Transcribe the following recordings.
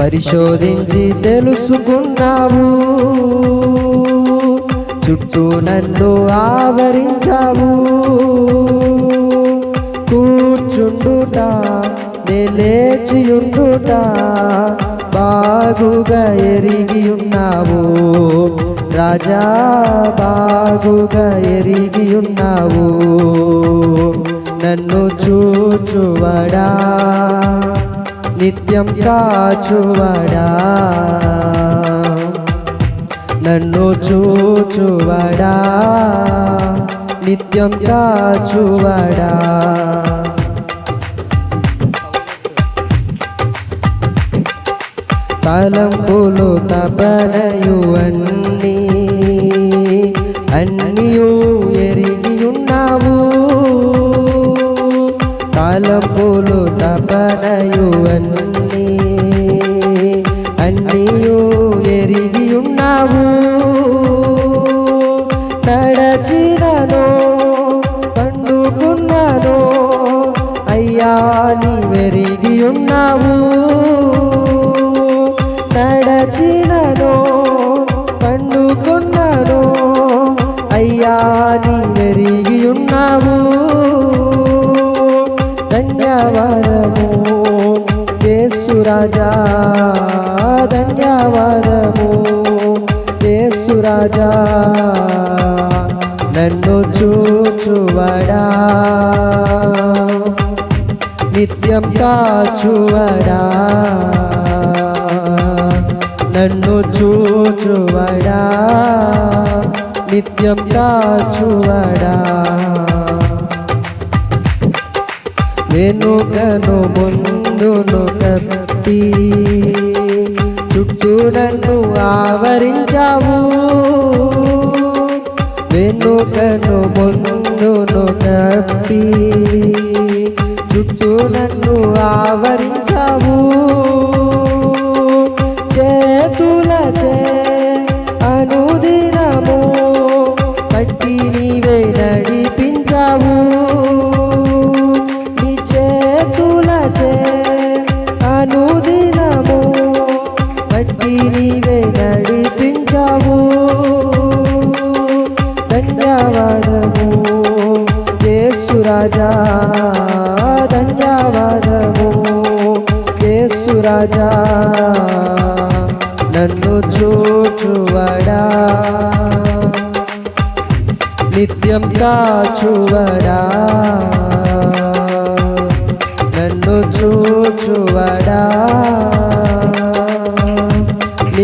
పరిశోధించి తెలుసుకున్నావు. చుట్టూ నన్ను ఆవరించావు. కూర్చుండుట లేచియుండుట బాగుగా ఎరిగి ఉన్నావు. రాజా బాగుగా ఎరిగి ఉన్నావు. నన్ను చూచువడా. నిత్యం కాచువడా? నన్ను చూచువడా? నిత్యం కాచువడా? తలంపులు తపనయు అన్నీ ఎరిగి ఉన్నావు. తలంపులు తపనయు అన్నీ ఎరిగి ఉన్నావు నడచినను పండుకున్నాను అయ్యా నీ వెరిగి ఉన్నావు ధన్యవాదము. యేసురాజా నన్ను చూచువడా? నిత్యం కాచువడా? నన్ను చూచువడా? నిత్యం కాచువడా? వెనుకను ముందును కత్తి నన్ను ఆవరించావు. వెనుకను ముందును కప్పి చుట్టూ నన్ను ఆవరించ నీవే నడిపించావు. ధన్యవాదము. యేసురాజా ధన్యవాదము. యేసురాజా నన్ను చూచువడా. నిత్యం కాచువడా. నన్ను చూచువడా.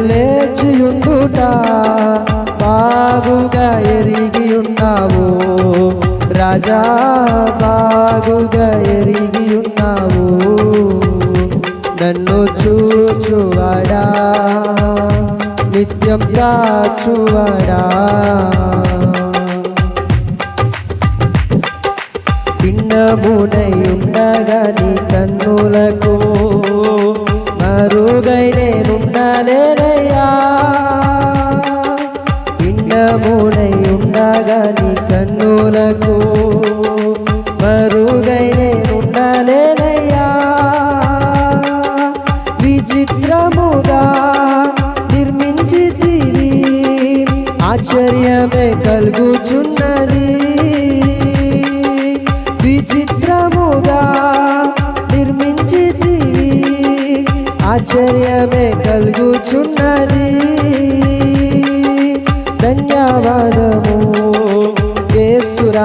లేచి బాగుగా ఎరిగి ఉన్నావు రాజా బాగుగా ఎరిగి ఉన్నావు నన్ను చూచువడా నిత్యం దాచువాడా. పిన్నమునై ఉండగా నీ కన్నులకు మరుగై నేనుండలేనయ్యా విచిత్రముగా నిర్మించి ఆశ్చర్యమే కలుగుచున్నది. విచిత్రముగా నిర్మించితివి ఆశ్చర్యమే కలుగుచున్నది. ధన్యవాదము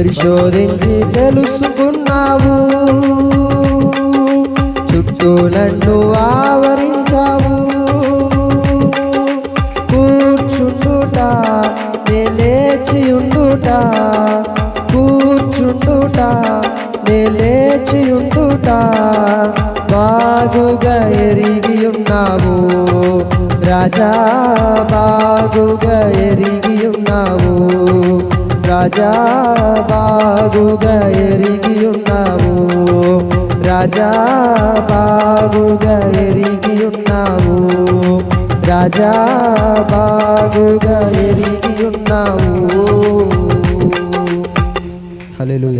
పరిశోధించి తెలుసుకున్నావు. చుట్టూ నన్ను ఆవరించావు. కూర్చుండుట లేచి ఉండుట. కూర్చుండుట లేచి ఉండుట. బాగుగా ఎరిగి ఉన్నావు. రాజా బాగుగా ఎరిగి ఉన్నావు. రాజా బాగుగా ఎరిగి ఉన్నావు రాజా బాగుగా ఎరిగి ఉన్నావు రాజా బాగుగా ఎరిగి ఉన్నావు హలో